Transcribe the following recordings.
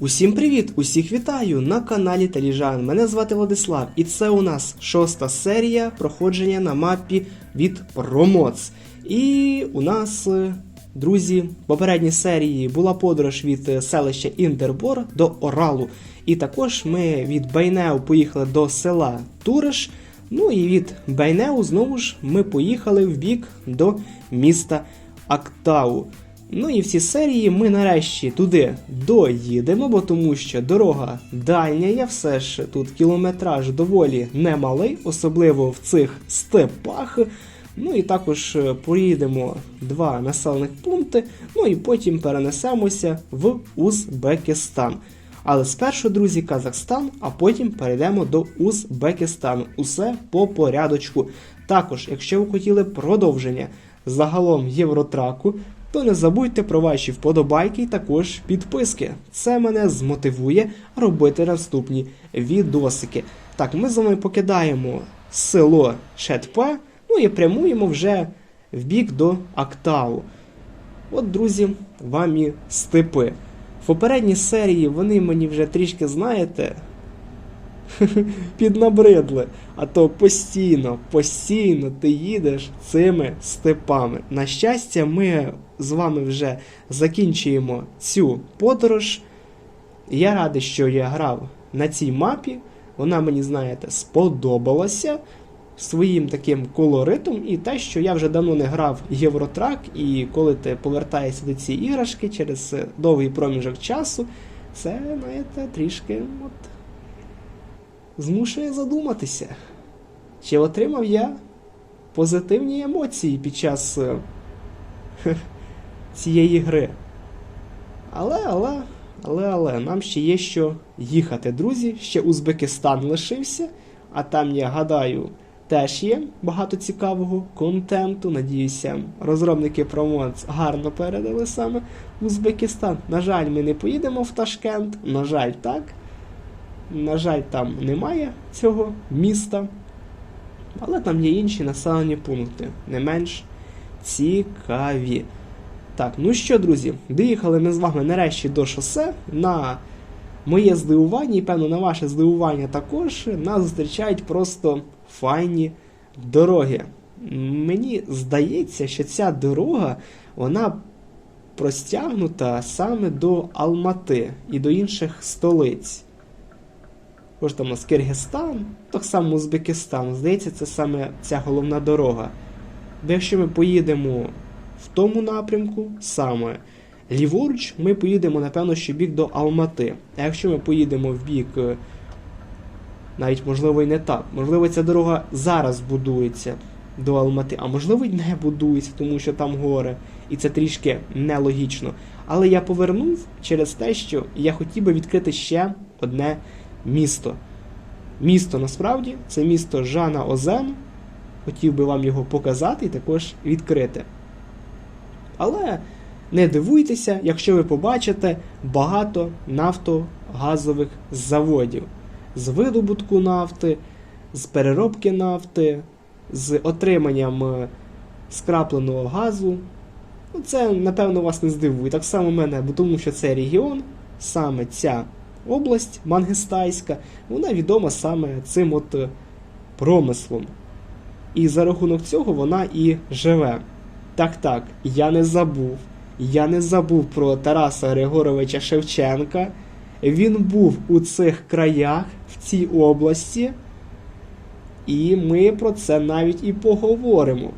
Усім привіт! Усіх вітаю на каналі Таліжан. Мене звати Владислав, і це у нас шоста серія проходження на мапі від Промоц. І у нас, е, друзі, в попередній серії була подорож від е, селища Інтербор до Оралу. І також ми від Байнеу поїхали до села Туриш. Ну і від Байнеу знову ж ми поїхали в бік до міста Актау. Ну і в цій серії ми нарешті туди доїдемо, бо тому що дорога дальня є, все ж тут кілометраж доволі немалий, особливо в цих степах. Ну і також е, поїдемо два населених пункти, ну і потім перенесемося в Узбекистан. Але спершу, друзі, Казахстан, а потім перейдемо до Узбекистану. Усе по порядочку. Також, якщо ви хотіли продовження загалом Євротраку, то не забудьте про ваші вподобайки і також підписки. Це мене змотивує робити наступні відосики. Так, ми з вами покидаємо село Четпе, ну і прямуємо вже в бік до Актау. От, друзі, вам і степи. В попередній серії вони мені вже трішки, знаєте, піднабридли. А то постійно, постійно ти їдеш цими степами. На щастя, ми з вами вже закінчуємо цю подорож. Я радий, що я грав на цій мапі. Вона мені, знаєте, сподобалася своїм таким колоритом, і те, що я вже давно не грав Євротрак, і коли ти повертаєшся до цієї іграшки через е, довгий проміжок часу, це, знаєте, трішки от, змушує задуматися, чи отримав я позитивні емоції під час е, цієї гри. Але, але, але, але, нам ще є що їхати, друзі. Ще Узбекистан лишився, а там, я гадаю, теж є багато цікавого контенту. Надіюся, розробники промоц гарно передали саме Узбекистан. На жаль, ми не поїдемо в Ташкент. На жаль, так. На жаль, там немає цього міста. Але там є інші населені пункти, не менш цікаві. Так, ну що, друзі, доїхали ми з вами нарешті до шосе. На моє здивування, і певно, на ваше здивування також нас зустрічають просто файні дороги. Мені здається, що ця дорога вона простягнута саме до Алмати і до інших столиць. Ось там у нас Киргизстан, так само Узбекистан. Здається, це саме ця головна дорога. Бо якщо ми поїдемо тому напрямку, саме ліворуч, ми поїдемо, напевно, ще бік до Алмати. А якщо ми поїдемо в бік, е, навіть можливо і не так, можливо, ця дорога зараз будується до Алмати, а можливо й не будується, тому що там гори, і це трішки нелогічно. Але я повернув через те, що я хотів би відкрити ще одне місто. Місто насправді це місто Жана Озен. Хотів би вам його показати і також відкрити. Але не дивуйтеся, якщо ви побачите багато нафтогазових заводів з видобутку нафти, з переробки нафти, з отриманням е, скрапленого газу. Ну, Це, напевно, вас не здивує. Так само мене, бо тому що цей регіон, саме ця область Мангестайська, вона відома саме цим от е, промислом. І за рахунок цього вона і живе. Так, так, я не забув. Я не забув про Тараса Григоровича Шевченка. Він був у цих краях, в цій області. І ми про це навіть і поговоримо.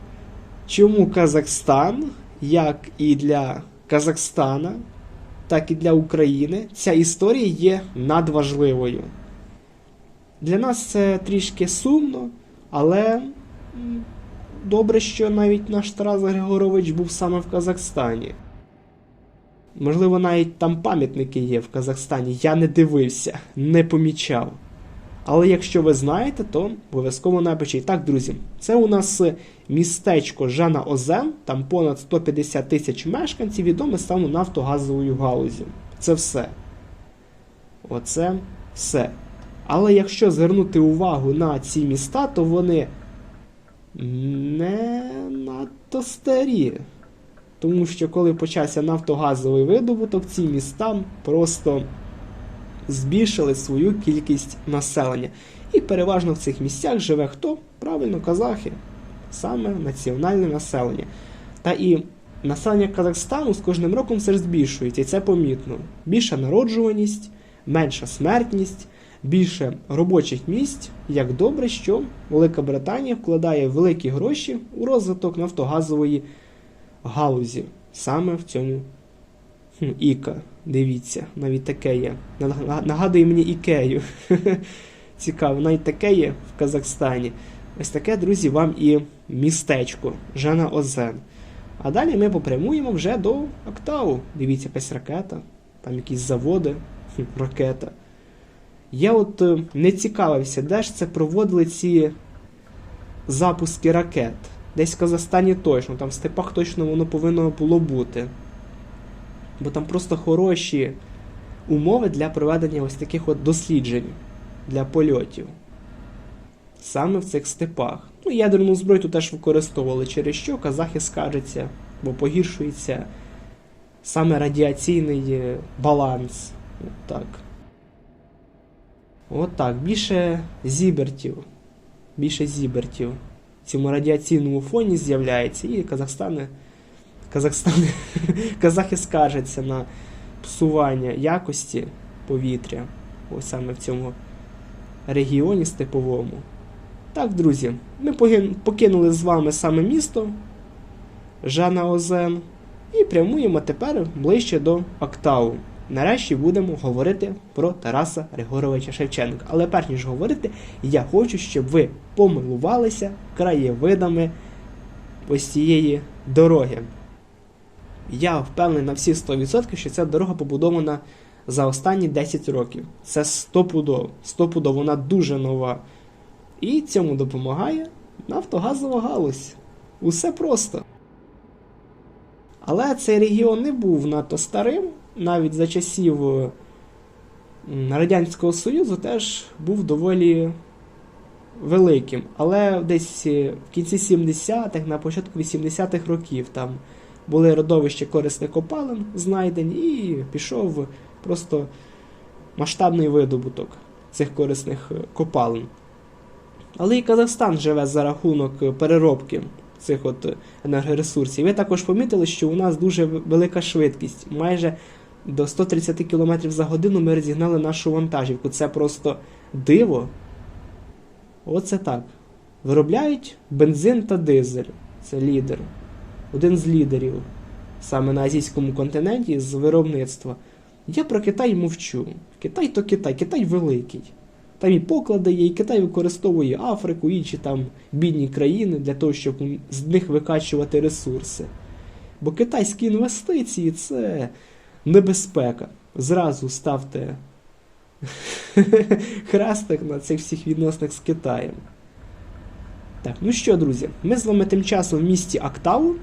Чому Казахстан, як і для Казахстана, так і для України, ця історія є надважливою. Для нас це трішки сумно, але добре, що навіть наш Тарас Григорович був саме в Казахстані. Можливо, навіть там пам'ятники є в Казахстані. Я не дивився, не помічав. Але якщо ви знаєте, то обов'язково напишіть. Так, друзі, це у нас містечко Жана Озен, там понад 150 тисяч мешканців, відоме саме нафтогазовою галузю. Це все. Оце все. Але якщо звернути увагу на ці міста, то вони не надто старі. Тому що коли почався нафтогазовий видобуток, ці міста просто збільшили свою кількість населення. І переважно в цих місцях живе хто? Правильно, казахи. Саме національне населення. Та і населення Казахстану з кожним роком все збільшується, і це помітно. Більша народжуваність, менша смертність, більше робочих місць. Як добре, що Велика Британія вкладає великі гроші у розвиток нафтогазової галузі. Саме в цьому Хм, Іка. Дивіться, навіть таке є. Наг- Нагадує мені Ікею. Цікаво, навіть таке є в Казахстані. Ось таке, друзі, вам і містечко Жана Озен. А далі ми попрямуємо вже до Октаву. Дивіться, якась ракета, там якісь заводи, ракета. Я от е, не цікавився, де ж це проводили ці запуски ракет. Десь в Казахстані точно, там в степах точно воно повинно було бути. Бо там просто хороші умови для проведення ось таких от досліджень для польотів. Саме в цих степах. Ну, ядерну зброю тут теж використовували, через що казахи скаржаться, бо погіршується саме радіаційний е, баланс. От так. От. Більше зібертів. Більше зібертів. В цьому радіаційному фоні з'являється, і Казахстани. Казахстани, казахи скаржаться на псування якості повітря. Ось саме в цьому регіоні степовому. Так, друзі, ми покинули з вами саме місто Жана Озен і прямуємо тепер ближче до Актау. Нарешті будемо говорити про Тараса Григоровича Шевченка. Але перш ніж говорити, я хочу, щоб ви помилувалися краєвидами ось дороги. Я впевнений на всі 100%, що ця дорога побудована за останні 10 років. Це стопудово. Стопудово, вона дуже нова. І цьому допомагає нафтогазова галузь. Усе просто. Але цей регіон не був надто старим, навіть за часів е, Радянського Союзу теж був доволі великим. Але десь е, в кінці 70-х, на початку 80-х років там були родовища корисних копалин знайдені, і пішов просто масштабний видобуток цих корисних е, копалин. Але і Казахстан живе за рахунок переробки цих от енергоресурсів. Ви також помітили, що у нас дуже велика швидкість. Майже до 130 км за годину ми розігнали нашу вантажівку. Це просто диво. Оце так. Виробляють бензин та дизель. Це лідер. Один з лідерів саме на азійському континенті з виробництва. Я про Китай мовчу. Китай то Китай, Китай великий. Там і поклади є, і Китай використовує Африку, інші там бідні країни для того, щоб з них викачувати ресурси. Бо китайські інвестиції це небезпека. Зразу ставте хрестик на цих всіх відносинах з Китаєм. Так, ну що, друзі, ми з вами тим часом в місті Актау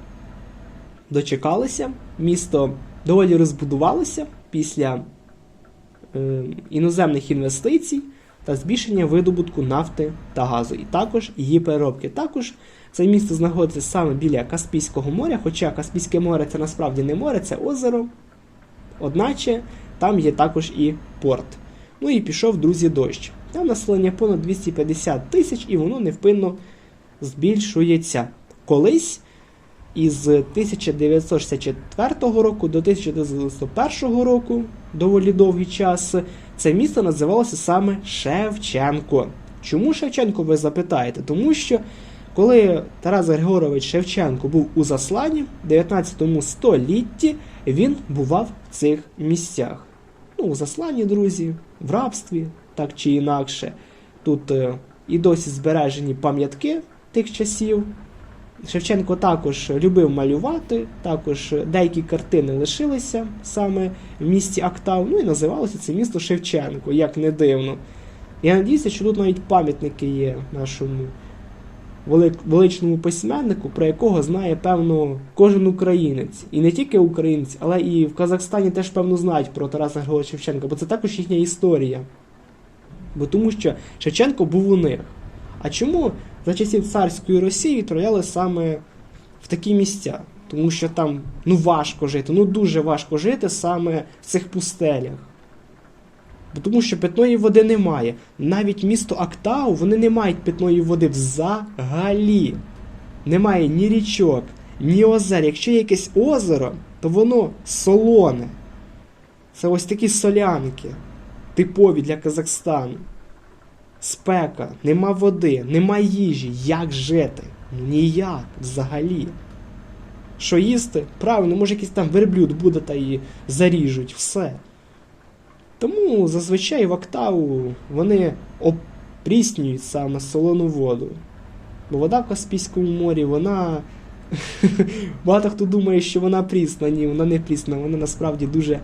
дочекалися. Місто доволі розбудувалося після е, іноземних інвестицій та збільшення видобутку нафти та газу, і також її переробки. Також це місто знаходиться саме біля Каспійського моря, хоча Каспійське море це насправді не море, це озеро. Одначе там є також і порт. Ну і пішов, друзі, дощ. Там населення понад 250 тисяч, і воно невпинно збільшується. Колись із 1964 року до 1991 року, доволі довгий час, це місто називалося саме Шевченко. Чому Шевченко, ви запитаєте? Тому що коли Тарас Григорович Шевченко був у засланні в 19 столітті, він бував в цих місцях. Ну, у засланні, друзі, в рабстві, так чи інакше. Тут е, і досі збережені пам'ятки тих часів. Шевченко також любив малювати, також деякі картини лишилися саме в місті Актау. Ну і називалося це місто Шевченко, як не дивно. Я надіюся, що тут навіть пам'ятники є нашому величному письменнику, про якого знає, певно, кожен українець. І не тільки українець, але і в Казахстані теж, певно, знають про Тараса Григоровича Шевченка, бо це також їхня історія. Бо тому що Шевченко був у них. А чому за часів царської Росії відправляли саме в такі місця? Тому що там ну важко жити, ну дуже важко жити саме в цих пустелях. Тому що питної води немає. Навіть місто Актау вони не мають питної води взагалі. Немає ні річок, ні озер. Якщо є якесь озеро, то воно солоне. Це ось такі солянки, типові для Казахстану. Спека, нема води, нема їжі. Як жити? Ну ніяк взагалі. Що їсти? Правильно, може якийсь там верблюд буде та і заріжуть, все. Тому зазвичай в Октаву вони опріснюють саме солону воду. Бо вода в Каспійському морі, вона. Багато хто думає, що вона прісна. Ні, вона не прісна, вона насправді дуже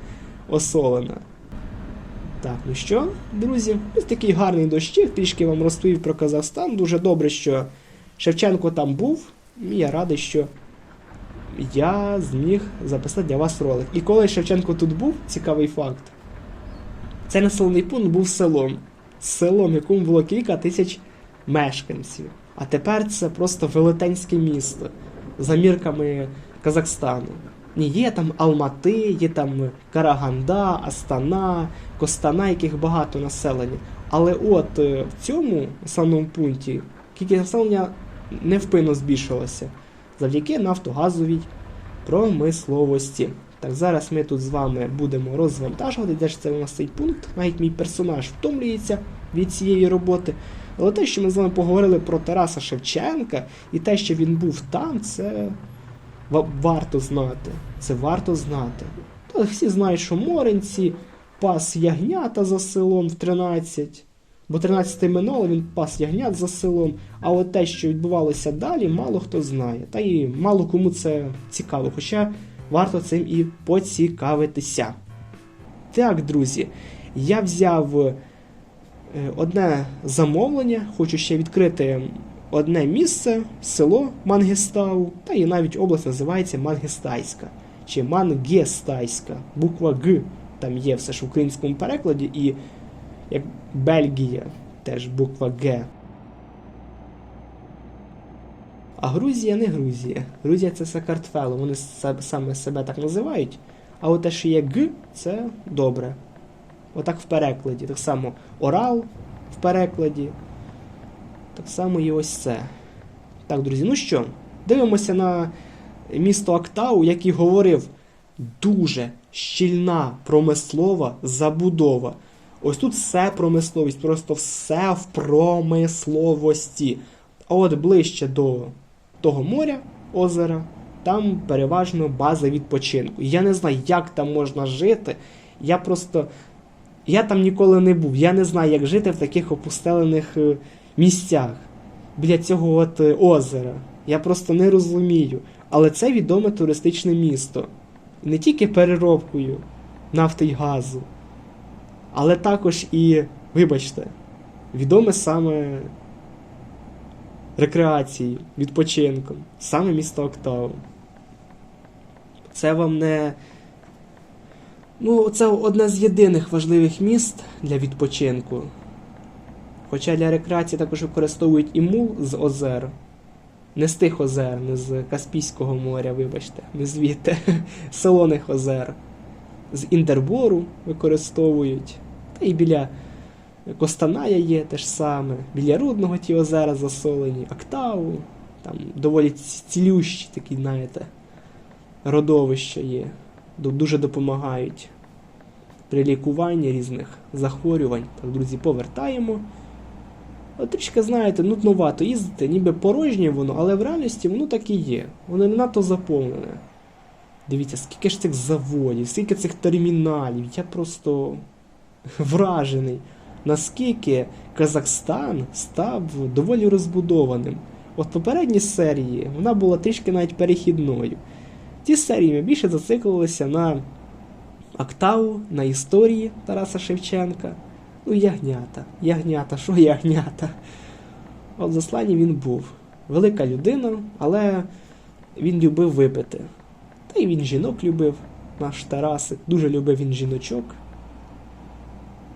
осолена. Так, ну що, друзі, ось такий гарний дощик, трішки вам розповів про Казахстан. Дуже добре, що Шевченко там був. І я радий, що я зміг записати для вас ролик. І коли Шевченко тут був, цікавий факт. Цей населений пункт був селом. Селом, якому було кілька тисяч мешканців. А тепер це просто велетенське місто за мірками Казахстану. Ні, є там Алмати, є там Караганда, Астана, Костана, яких багато населення. Але от е, в цьому населеному пункті кількість населення невпинно збільшилася завдяки нафтогазовій промисловості. Так, зараз ми тут з вами будемо розвантажувати, де ж це у нас цей пункт. Навіть мій персонаж втомлюється від цієї роботи. Але те, що ми з вами поговорили про Тараса Шевченка, і те, що він був там, це варто знати. Це варто знати. То всі знають, що Моринці пас ягнята за селом в 13. Бо 13 минуло він пас ягнят за селом. А от те, що відбувалося далі, мало хто знає. Та і мало кому це цікаво. Хоча варто цим і поцікавитися. Так, друзі, я взяв е, одне замовлення, хочу ще відкрити одне місце, село Мангестау, та і навіть область називається Мангестайська чи Мангестайська. Буква Г там є все ж в українському перекладі, і як Бельгія, теж буква Г. А Грузія не Грузія. Грузія це Сакартвело, вони саме себе так називають. А от те, що є Г, це добре. Отак в перекладі. Так само Орал в перекладі. Так само і ось це. Так, друзі, ну що, дивимося на місто Актау, як і говорив, дуже щільна промислова забудова. Ось тут все промисловість, просто все в промисловості. А от ближче до того моря, озера, там переважно база відпочинку. Я не знаю, як там можна жити. Я просто. Я там ніколи не був. Я не знаю, як жити в таких опустелених е, місцях біля цього от е, озера. Я просто не розумію. Але це відоме туристичне місто. Не тільки переробкою нафти й газу, але також і, вибачте, відоме саме рекреацією, відпочинком, саме місто Октау. Це вам не. Ну, це одне з єдиних важливих міст для відпочинку. Хоча для рекреації також використовують і мул з озер. Не з тих озер, не з Каспійського моря, вибачте, не звідти, солоних озер. З Інтербору використовують. Та і біля Костаная є те ж саме, біля Рудного ті озера засолені, Актау, там доволі цілющі такі, знаєте, родовища є. Дуже допомагають при лікуванні різних захворювань. Так, друзі, повертаємо. От трішки, знаєте, нудновато їздити, ніби порожнє воно, але в реальності воно так і є. Воно не надто заповнене. Дивіться, скільки ж цих заводів, скільки цих терміналів. Я просто вражений, наскільки Казахстан став доволі розбудованим. От попередні серії вона була трішки навіть перехідною. Ці серії ми більше зациклилися на Актау, на історії Тараса Шевченка. Ну, ягнята. Ягнята, що ягнята? От в засланні він був. Велика людина, але він любив випити. Та й він жінок любив, наш Тарасик. Дуже любив він жіночок.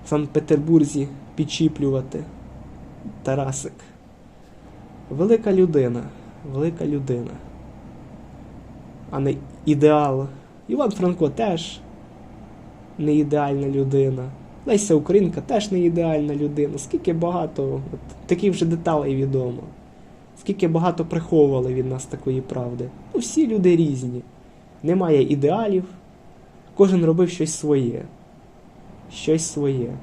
В Санкт-Петербурзі підчіплювати. Тарасик. Велика людина. Велика людина. А не ідеал. Іван Франко теж не ідеальна людина. Леся Українка теж не ідеальна людина. Скільки багато от, таких вже деталей відомо. Скільки багато приховували від нас такої правди. Ну, всі люди різні. Немає ідеалів. Кожен робив щось своє. Щось своє.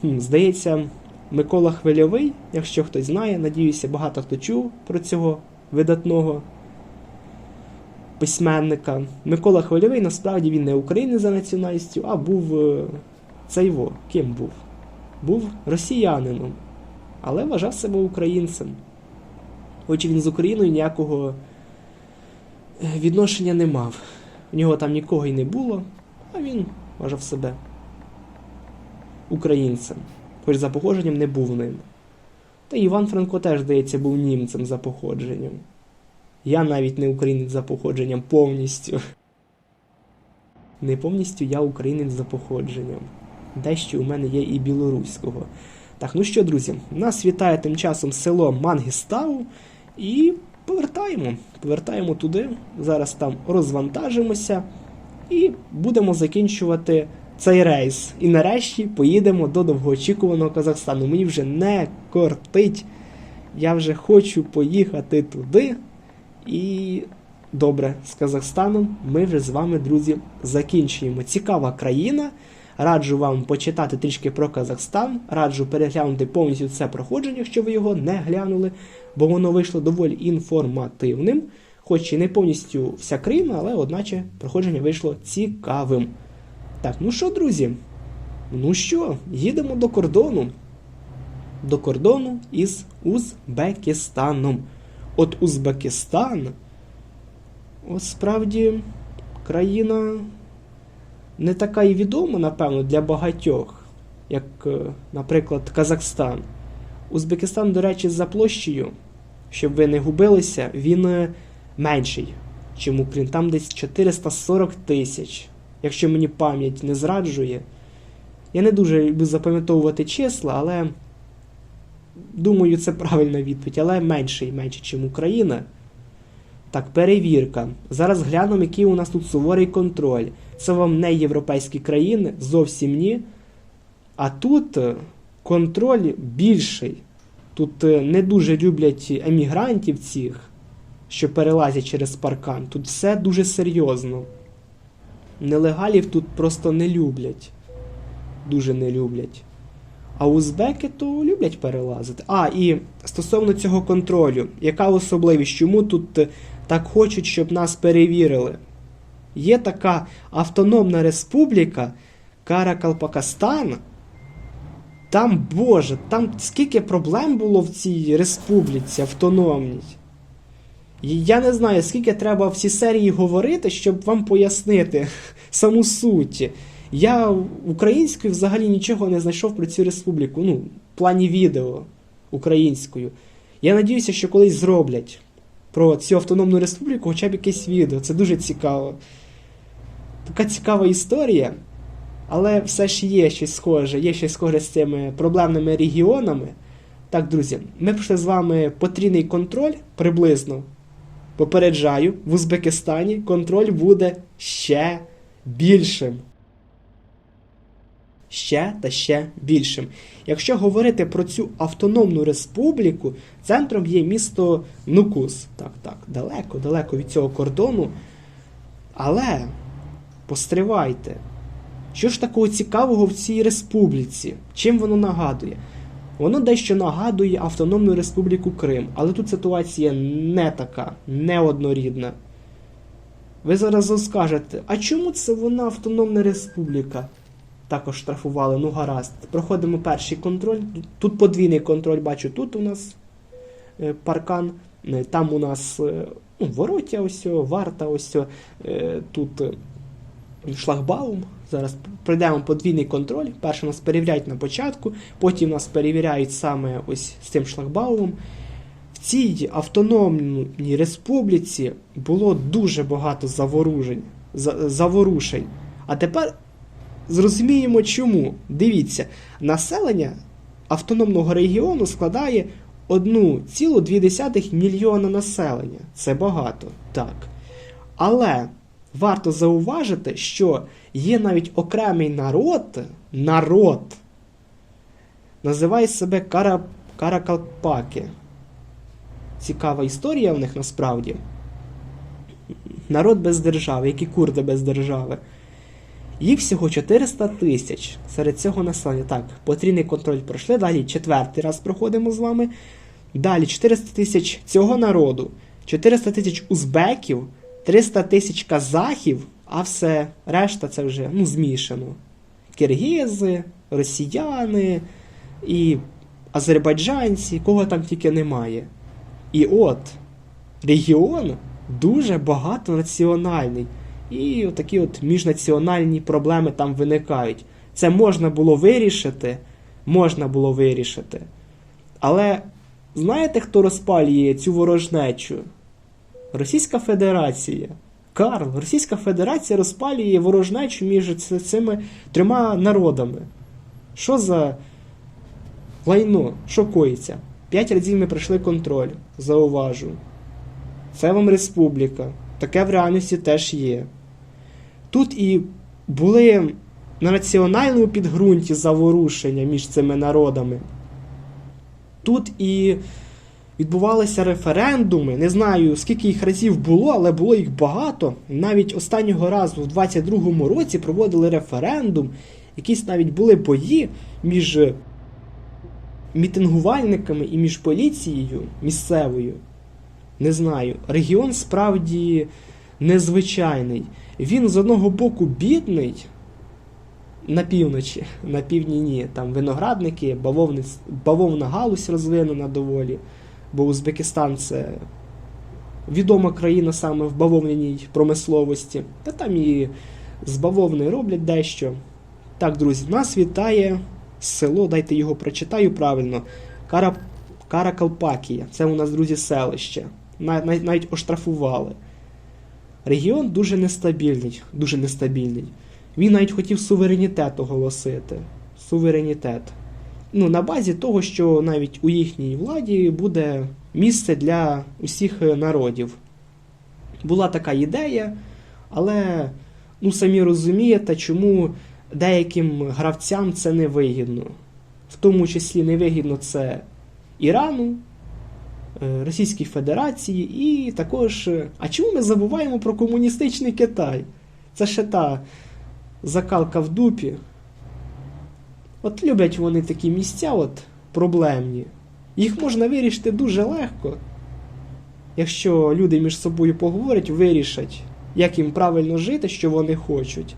Хм, здається, Микола Хвильовий, якщо хтось знає, надіюся, багато хто чув про цього видатного письменника. Микола Хвильовий насправді він не українець за національністю, а був е, цей во. Ким був? Був росіянином, але вважав себе українцем. Хоч він з Україною ніякого е, відношення не мав. У нього там нікого й не було, а він вважав себе українцем, хоч за походженням не був ним. Та Іван Франко теж, здається, був німцем за походженням. Я навіть не українець за походженням повністю. Не повністю я українець за походженням. Дещо у мене є і білоруського. Так, ну що, друзі, нас вітає тим часом село Мангістау і повертаємо. Повертаємо туди. Зараз там розвантажимося і будемо закінчувати цей рейс. І нарешті поїдемо до довгоочікуваного Казахстану. Мені вже не кортить. Я вже хочу поїхати туди. І добре, з Казахстаном ми вже з вами, друзі, закінчуємо. Цікава країна. Раджу вам почитати трішки про Казахстан. Раджу переглянути повністю це проходження, якщо ви його не глянули, бо воно вийшло доволі інформативним. Хоч і не повністю вся країна, але одначе проходження вийшло цікавим. Так, ну що, друзі? Ну що, їдемо до кордону. До кордону із Узбекистаном. От Узбекистан, от справді, країна не така і відома, напевно, для багатьох, як, е, наприклад, Казахстан. Узбекистан, до речі, за площею, щоб ви не губилися, він е, менший, чим Україна. Там десь 440 тисяч, якщо мені пам'ять не зраджує. Я не дуже люблю запам'ятовувати числа, але думаю, це правильна відповідь, але менший, менше, ніж Україна. Так, перевірка. Зараз глянемо, який у нас тут суворий контроль. Це вам не європейські країни, зовсім ні. А тут е, контроль більший. Тут е, не дуже люблять емігрантів цих, що перелазять через паркан. Тут все дуже серйозно. Нелегалів тут просто не люблять. Дуже не люблять. А узбеки то люблять перелазити. А, і стосовно цього контролю, яка особливість? Чому тут е, так хочуть, щоб нас перевірили? Є така автономна республіка Каракалпакистан. Там, Боже, там скільки проблем було в цій республіці автономній. Я не знаю, скільки треба в цій серії говорити, щоб вам пояснити саму суть. Я українською взагалі нічого не знайшов про цю республіку. Ну, в плані відео українською. Я надіюся, що колись зроблять про цю автономну республіку хоча б якесь відео. Це дуже цікаво. Така цікава історія. Але все ж є щось схоже, є щось схоже з цими проблемними регіонами. Так, друзі, ми пройшли з вами потрійний контроль приблизно. Попереджаю, в Узбекистані контроль буде ще більшим. Ще та ще більшим. Якщо говорити про цю автономну республіку, центром є місто Нукус. Так, так, далеко, далеко від цього кордону. Але постривайте. Що ж такого цікавого в цій республіці? Чим воно нагадує? Воно дещо нагадує Автономну Республіку Крим, але тут ситуація не така, неоднорідна. Ви зараз скажете, а чому це вона Автономна Республіка? Також штрафували, ну гаразд. Проходимо перший контроль. Тут подвійний контроль, бачу, тут у нас е, паркан, е, там у нас е, ну, вороття, ось, варта, ось, тут шлагбаум. Зараз пройдемо подвійний контроль. Перше нас перевіряють на початку, потім нас перевіряють саме ось з цим шлагбаумом. В цій автономній республіці було дуже багато заворужень, заворушень. А тепер зрозуміємо чому. Дивіться, населення автономного регіону складає 1,2 мільйона населення. Це багато, так. Але варто зауважити, що є навіть окремий народ, народ, називає себе Кара, Каракалпаки. Цікава історія в них насправді. Народ без держави, як і курди без держави. Їх всього 400 тисяч серед цього населення. Так, потрійний контроль пройшли. Далі четвертий раз проходимо з вами. Далі 400 тисяч цього народу, 400 тисяч узбеків, 300 тисяч казахів, а все решта це вже ну, змішано. Киргизи, росіяни і азербайджанці, кого там тільки немає. І от регіон дуже багатонаціональний. І такі от міжнаціональні проблеми там виникають. Це можна було вирішити, можна було вирішити. Але знаєте, хто розпалює цю ворожнечу? Російська Федерація. Карл, Російська Федерація розпалює ворожнечу між цими трьома народами. Що за лайно? Що коїться? П'ять разів ми пройшли контроль, зауважу. Це вам республіка. Таке в реальності теж є. Тут і були на національному підґрунті заворушення між цими народами. Тут і відбувалися референдуми. Не знаю, скільки їх разів було, але було їх багато. Навіть останнього разу, в 22-му році, проводили референдум. Якісь навіть були бої між мітингувальниками і між поліцією місцевою. Не знаю, регіон справді незвичайний. Він з одного боку бідний на півночі, на півдні ні. Там виноградники, бавовна галузь розвинена доволі, бо Узбекистан це відома країна саме в бавовняній промисловості. Та там і з бавовни роблять дещо. Так, друзі, нас вітає село, дайте його прочитаю правильно. Кара... Каракалпакія. Це у нас, друзі, селище. Нав- нав- Навіть оштрафували. Регіон дуже нестабільний, дуже нестабільний. Він навіть хотів суверенітет оголосити. Суверенітет. Ну, на базі того, що навіть у їхній владі буде місце для усіх народів. Була така ідея, але ну, самі розумієте, чому деяким гравцям це не вигідно. В тому числі невигідно це Ірану, е, Російській Федерації і також. е, А чому ми забуваємо про комуністичний Китай? Це ще та закалка в дупі. От люблять вони такі місця, от проблемні. Їх можна вирішити дуже легко. Якщо люди між собою поговорять, вирішать, як їм правильно жити, що вони хочуть.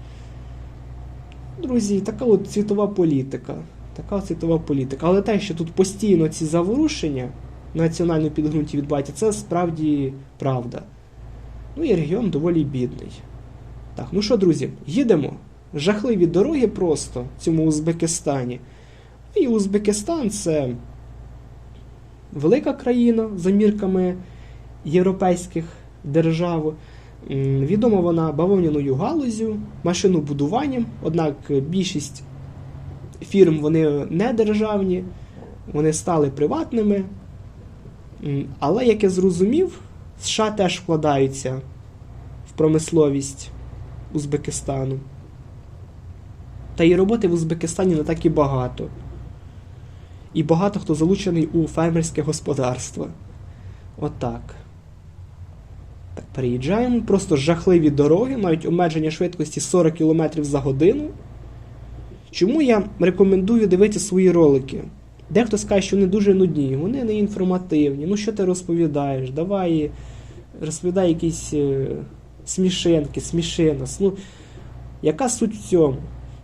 Друзі, така от світова політика. Така світова політика. Але те, що тут постійно ці заворушення на національному підґрунті відбуваються, це справді правда. Ну і регіон доволі бідний. Так, ну що, друзі, їдемо. Жахливі дороги просто в цьому Узбекистані. І Узбекистан це велика країна за мірками європейських держав. Відома вона бавовняною галузю, машинобудуванням, однак більшість фірм вони не державні, вони стали приватними. Але, як я зрозумів, США теж вкладаються в промисловість Узбекистану. Та і роботи в Узбекистані не так і багато. І багато хто залучений у фермерське господарство. Отак. Так, переїжджаємо. Просто жахливі дороги, навіть обмеження швидкості 40 км за годину. Чому я рекомендую дивитися свої ролики? Дехто скаже, що вони дуже нудні, вони не інформативні. Ну що ти розповідаєш? Давай розповідай якісь е, смішинки, смішинос. Ну, яка суть в цьому?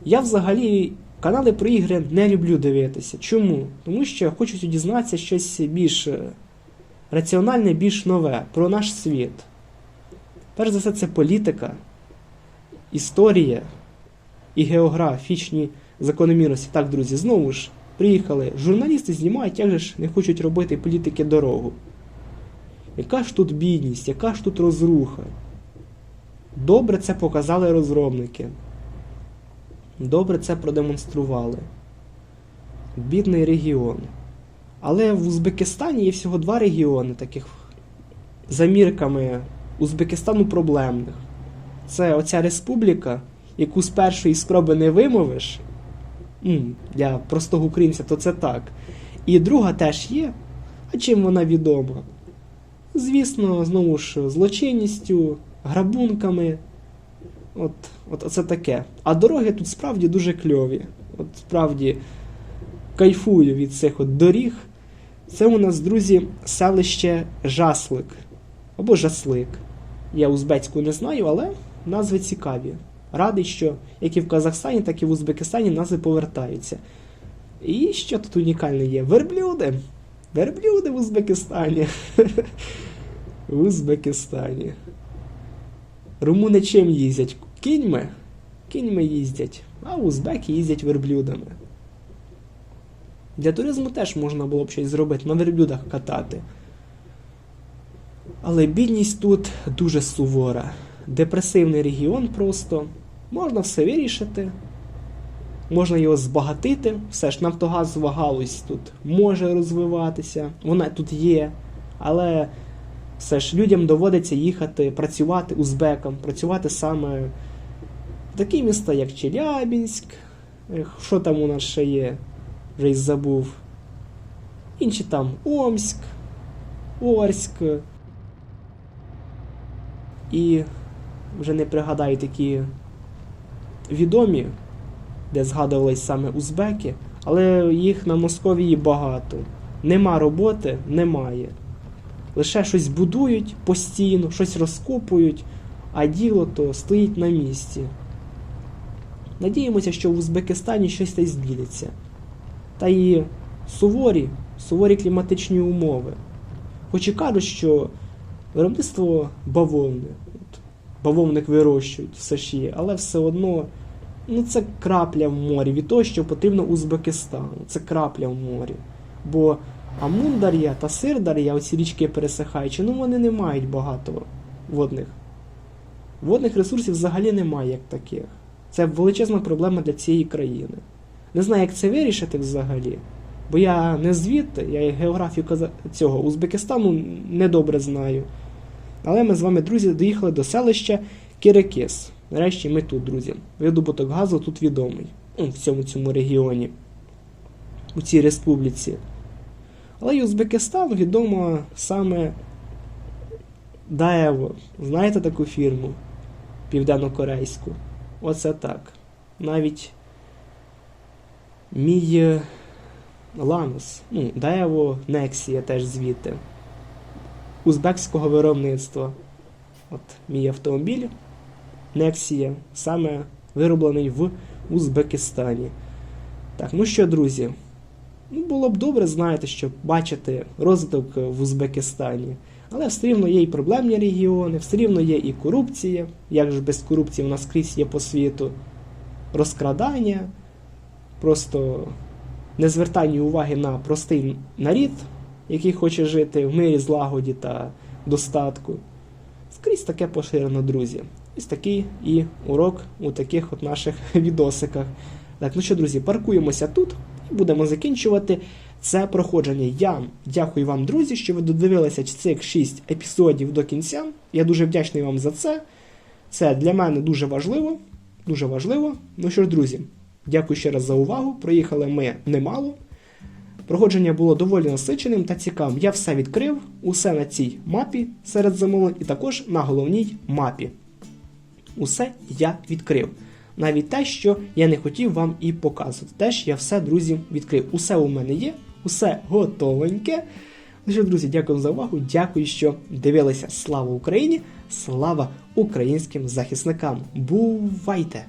Я взагалі канали про ігри не люблю дивитися. Чому? Тому що хочу дізнатися щось більш е, раціональне, більш нове про наш світ. Перш за все, це політика, історія і географічні закономірності. Так, друзі, знову ж приїхали. Журналісти знімають, як же ж не хочуть робити політики дорогу. Яка ж тут бідність, яка ж тут розруха? Добре це показали розробники. Добре це продемонстрували. Бідний регіон. Але в Узбекистані є всього два регіони, таких за мірками Узбекистану проблемних. це оця республіка, яку з першої спроби не вимовиш. Для простого українця, то це так. І друга теж є. А чим вона відома? Звісно, знову ж злочинністю, грабунками. От, от це таке. А дороги тут справді дуже кльові. От справді кайфую від цих от доріг. Це у нас, друзі, селище Жаслик або Жаслик. Я узбецьку не знаю, але назви цікаві. Радий, що як і в Казахстані, так і в Узбекистані назви повертаються. І що тут унікальне є? Верблюди. Верблюди в Узбекистані. В Узбекистані. Румуни чим їздять? Кіньми? Кіньми їздять, а узбеки їздять верблюдами. Для туризму теж можна було б щось зробити, на верблюдах катати. Але бідність тут дуже сувора. Депресивний регіон просто. Можна все вирішити. Можна його збагатити. Все ж нафтогазова галузь тут може розвиватися. Вона тут є. Але все ж людям доводиться їхати, працювати узбекам, працювати саме такі міста, як Челябінськ. Що там у нас ще є? Вже й забув. Інші там Омськ, Орськ. І вже не пригадаю такі відомі, де згадувались саме узбеки, але їх на Московії багато. Нема роботи, немає. Лише щось будують постійно, щось розкопують, а діло то стоїть на місці. Надіємося, що в Узбекистані щось та й зміниться. Та і суворі, суворі кліматичні умови. Хоч і кажуть, що виробництво бавовни, бавовник вирощують, ж є, але все одно ну, це крапля в морі від того, що потрібно Узбекистану. Це крапля в морі. Бо Амундар'я та Сирдар'я, оці річки пересихаючі, ну вони не мають багато водних. Водних ресурсів взагалі немає як таких. Це величезна проблема для цієї країни. Не знаю, як це вирішити взагалі. Бо я не звідти, я географію цього Узбекистану недобре знаю. Але ми з вами, друзі, доїхали до селища Кирикис. Нарешті ми тут, друзі. Видобуток газу тут відомий. Ну, В цьому цьому регіоні, у цій республіці. Але й Узбекистан відомо саме Даево. Знаєте таку фірму? Південно-корейську. Оце так. Навіть мій е, Ланос, ну, Даево Нексія теж звідти. Узбекського виробництва. От мій автомобіль Нексія, саме вироблений в Узбекистані. Так, ну що, друзі, ну було б добре, знаєте, щоб бачити розвиток в Узбекистані. Але все рівно є і проблемні регіони, все рівно є і корупція. Як ж без корупції в нас скрізь є по світу розкрадання, просто незвертання уваги на простий нарід, який хоче жити в мирі, злагоді та достатку. Скрізь таке поширено, друзі. Ось такий і урок у таких от наших відосиках. Так, ну що, друзі, паркуємося тут і будемо закінчувати це проходження. Я дякую вам, друзі, що ви додивилися цих 6 епізодів до кінця. Я дуже вдячний вам за це. Це для мене дуже важливо. Дуже важливо. Ну що ж, друзі, дякую ще раз за увагу. Проїхали ми немало. Проходження було доволі насиченим та цікавим. Я все відкрив, усе на цій мапі серед замовлень, і також на головній мапі. Усе я відкрив. Навіть те, що я не хотів вам і показувати. Теж я все, друзі, відкрив. Усе у мене є, усе готовеньке. Ну що, друзі, дякую за увагу. Дякую, що дивилися. Слава Україні! Слава українським захисникам! Бувайте!